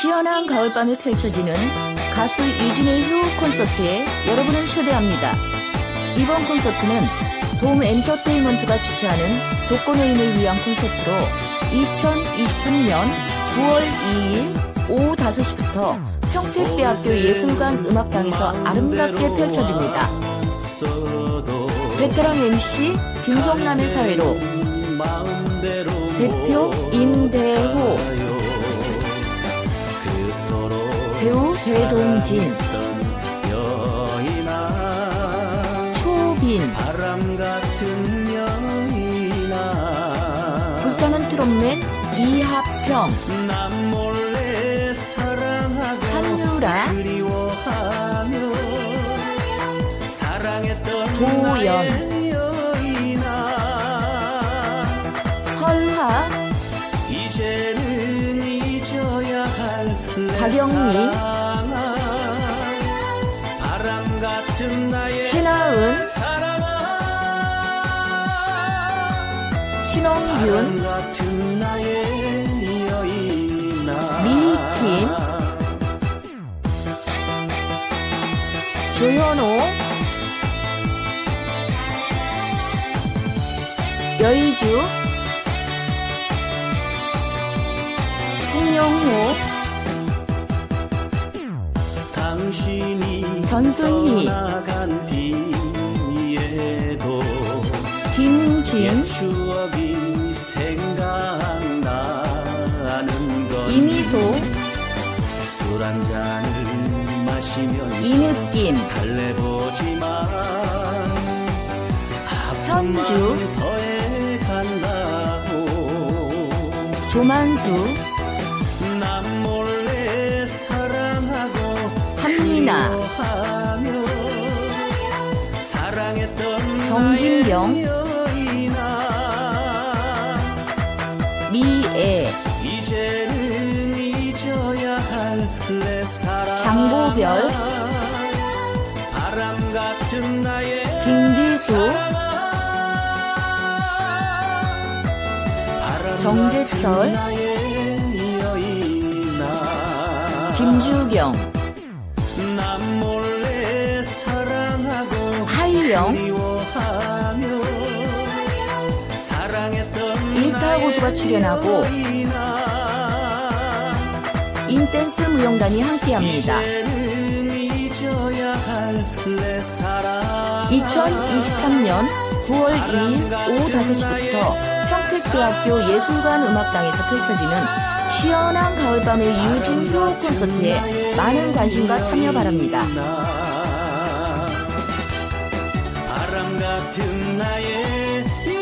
시원한 가을밤에 펼쳐지는 가수 이진의 휴 콘서트에 여러분을 초대합니다. 이번 콘서트는 돔 엔터테인먼트가 주최하는 독거노인을 위한 콘서트로 2023년 9월 2일 오후 5시부터 평택대학교 예술관 음악당에서 아름답게 펼쳐집니다. 베테랑 MC 김성남의 사회로 대표 임대호 배우 배동진 초빈 불타는 트롯맨 이하평 한유라 도연 박영미. 최나은. 신홍균. 미희킴 조현호. 여의주. 승용호 김진 생각나는 건 이미소 이느낌 현주 조만수 사랑했던 정진경. 미애. 장보별. 김기수. 정재철, 김주경 사랑하고 하이영 그리워하며 사랑했던 일타 고수가 출연하고 인댄스 무용단이 함께합니다. 이제는 잊어야 할내 사랑 2023년 9월 2일 오후 5시부터 평택대학교 예술관 음악당에서 펼쳐지는 시원한 가을밤의 유진 휴 콘서트에 많은 관심과 참여 바랍니다. 같은 나의